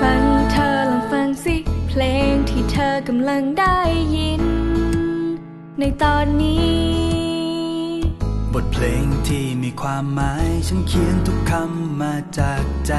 ฟังเธอลองฟังสิ เพลงที่เธอกำลังได้ยิน ในตอนนี้ ทเพลงที่มีความหมาย ฉันเขียนทุกคำมาจากใจ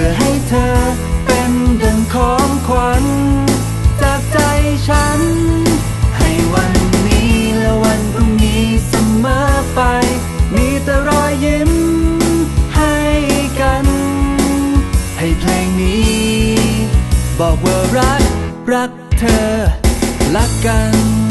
พื่อให้เธอเป็นดังของขวัญ จากใจฉัน ให้วันนี้และวันพรุ่งนี้เสมอไป มีแต่รอยยิ้มให้กัน ให้เพลงนี้ บอกว่ารัก รักเธอ รักกัน